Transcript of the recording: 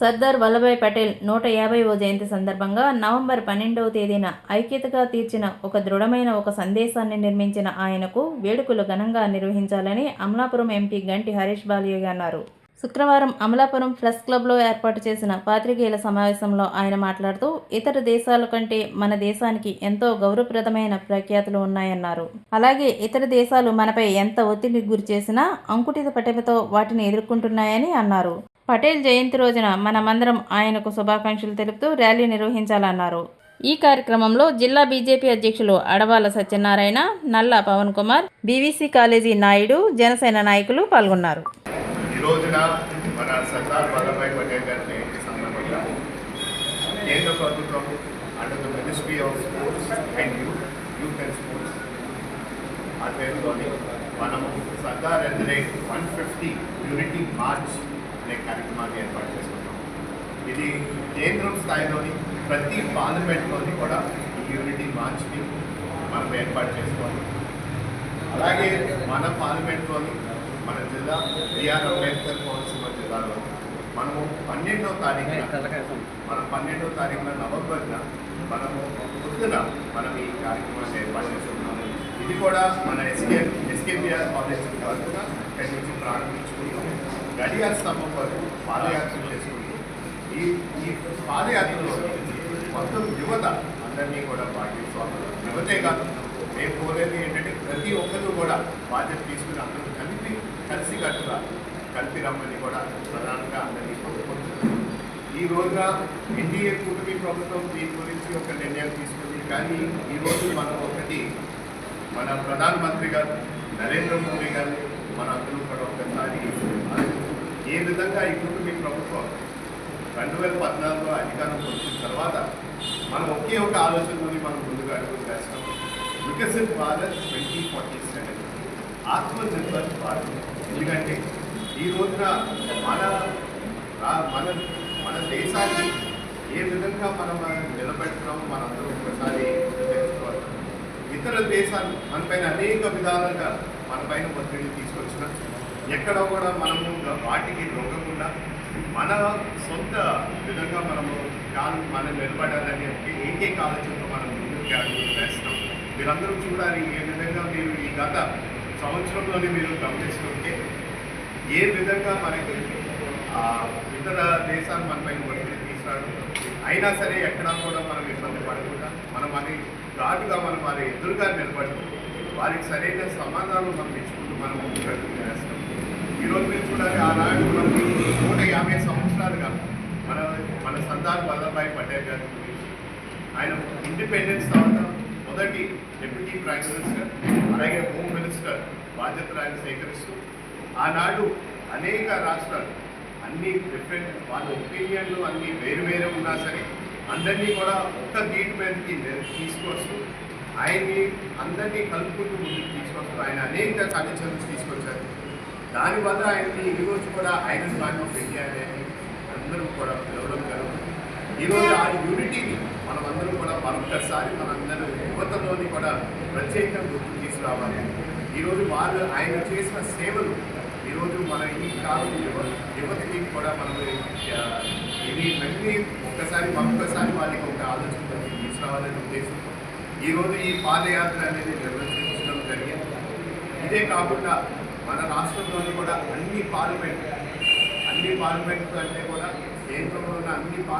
సర్దార్ వల్లభాయ్ పటేల్ నూట యాభైవ జయంతి సందర్భంగా నవంబర్ పన్నెండవ తేదీన ఐక్యతగా తీర్చిన ఒక దృఢమైన ఒక సందేశాన్ని నిర్మించిన ఆయనకు వేడుకలు ఘనంగా నిర్వహించాలని అమలాపురం ఎంపీ గంటి హరీష్ బాలియోగి అన్నారు. శుక్రవారం అమలాపురం ప్రెస్ క్లబ్లో ఏర్పాటు చేసిన పాత్రికేయుల సమావేశంలో ఆయన మాట్లాడుతూ ఇతర దేశాల కంటే మన దేశానికి ఎంతో గౌరవప్రదమైన ప్రఖ్యాతులు ఉన్నాయన్నారు. అలాగే ఇతర దేశాలు మనపై ఎంత ఒత్తిడికి గురి చేసినా అంకుటిత పటిమతో వాటిని ఎదుర్కొంటున్నాయని అన్నారు. పటేల్ జయంతి రోజున మనమందరం ఆయనకు శుభాకాంక్షలు తెలుపుతూ ర్యాలీ నిర్వహించాలన్నారు. ఈ కార్యక్రమంలో జిల్లా బీజేపీ అధ్యక్షులు అడవాల సత్యనారాయణ నల్ల పవన్ కుమార్ బీవీసీ కాలేజీ నాయుడు జనసేన నాయకులు పాల్గొన్నారు. ఈ రోజున మన సర్దార్ వల్లభాయ్ పటేల్ గారి జయంతి సందర్భంగా కేంద్ర ప్రభుత్వం under the ministry of sports and youth youth and sports ఆ పేరుతోని మనము సర్దార్ ఎందరే వన్ ఫిఫ్టీ యూనిటీ మార్చ్ అనే కార్యక్రమాన్ని ఏర్పాటు చేసుకున్నాం ఇది కేంద్రం స్థాయిలోని ప్రతి పార్లమెంట్లోని కూడా ఈ యూనిటీ మార్చ్ని మనం ఏర్పాటు చేసుకోవాలి. అలాగే మన పార్లమెంట్లోని మన జిల్లా బిఆర్ అంబేద్కర్ కోనసీమ జిల్లాలో మనము పన్నెండవ తారీఖున మనం పన్నెండవ తారీఖున నవంబర్న మనము పొద్దున మనం ఈ కార్యక్రమాన్ని ఏర్పాటు చేసుకున్నాము ఇది కూడా మన ఎస్కే ఎస్కేబిఆర్ కాలేజ్ తరఫున ఇక్కడి నుంచి ప్రారంభించుకుంటాం గడియార స్తంభం వరకు పాదయాత్ర చేసుకుంటూ ఈ ఈ పాదయాత్రలో మొత్తం యువత అందరినీ కూడా పాటించాలి. యువతే కాదు మేము కోరేది ఏంటంటే ప్రతి ఒక్కరూ కూడా బాధ్యత తీసుకుని అందరూ కలిపి కలిసి కట్టుగా కలిపి రమ్మని కూడా ప్రధానంగా అందరినీ కోరుకుంటున్నాం. ఈ రోజున ఎన్డీఏ కూటమి ప్రభుత్వం దీని గురించి ఒక నిర్ణయం తీసుకుంది. కానీ ఈ రోజు మనం ఒకటి మన ప్రధానమంత్రి గారు నరేంద్ర మోదీ గారు మన అందరూ కూడా ఒకసారి ఏ విధంగా ఇప్పుడు మీ ప్రభుత్వం రెండు వేల పద్నాలుగులో అధికారం వచ్చిన తర్వాత మనం ఒకే ఒక ఆలోచనలోని మనం ముందుగా అడుగు చేస్తాం Viksit Bharat twenty forty seven Atmanirbhar Bharat. ఎందుకంటే ఈ రోజున మన మన మన దేశాన్ని ఏ విధంగా మనం నిలబెడుతున్నామో మనందరూ ఒకసారి తెలుసుకోవాలి. ఇతర దేశాలు మనపైన అనేక విధాలుగా మనపైన ఒత్తిడి తీసుకొచ్చిన ఎక్కడ కూడా మనము వాటికి లొంగకుండా మన సొంత విధంగా మనము కాలు మనం నిలబడాలని ఒక ఏకైక ఆలోచనతో మనం ముందుకు అడుగులు వేస్తాం మీరందరూ చూడాలి ఏ విధంగా మీరు ఈ గత సంవత్సరంలోనే మీరు గమనిస్తుంటే ఏ విధంగా మనకి ఆ, ఇతర దేశాలు మనపైన ఒత్తిడి తీసుకురావడం అయినా సరే ఎక్కడా కూడా మనం ఇబ్బంది పడకుండా మనం అది ఘాటుగా మనం వారి ఎదురుగా నిలబడుతూ వారికి సరైన సమాధానం మనం ఇచ్చుకుంటూ మనం ముందుకు అడుగు వేస్తాం ఈరోజు మీరు చూడాలి ఆనాడు మనకి నూట యాభై సంవత్సరాలుగా మన మన సర్దార్ వల్లభాయ్ పటేల్ గారి గురించి ఆయన ఇండిపెండెన్స్ తర్వాత మొదటి డిప్యూటీ ప్రైమ్ మినిస్టర్ అలాగే హోమ్ మినిస్టర్ బాధ్యతలు ఆయన సేకరిస్తూ ఆనాడు అనేక రాష్ట్రాలు అన్ని డిఫరెంట్ వాళ్ళ ఒపీనియన్లు అన్నీ వేరు వేరే ఉన్నా సరే అందరినీ కూడా ఒక్క గీట్ మీదకి తీసుకొస్తూ ఆయన్ని అందరినీ కలుపుకుంటూ ముందుకు తీసుకొస్తూ ఆయన అనేక కల్చర్స్ తీసుకొచ్చారు. దానివల్ల ఆయనకి ఈరోజు కూడా ఆయన మ్యాన్ పెట్టాలి అని అందరూ కూడా పిలవడం కలుగుతుంది ఈరోజు ఆ యూనిటీని మనమందరం కూడా మరొకసారి మనందరూ యువతలోని కూడా ప్రత్యేకంగా గుర్తు తీసుకురావాలి. ఈరోజు వాళ్ళు ఆయన చేసిన సేవలు ఈరోజు మన ఈ కాలం యువతకి కూడా మనం ఇది మళ్ళీ ఒక్కసారి మరొకసారి వాళ్ళకి ఒక ఆలోచన తీసుకురావాలనే ఉద్దేశం ఈరోజు ఈ పాదయాత్ర అనేది నిర్వహించడం జరిగింది. ఇదే కాకుండా మన రాష్ట్రంలోని కూడా అన్ని పార్లమెంట్ అన్ని పార్లమెంట్ అంటే కూడా కేంద్రంలో ఉన్న అన్ని పార్లమెంట్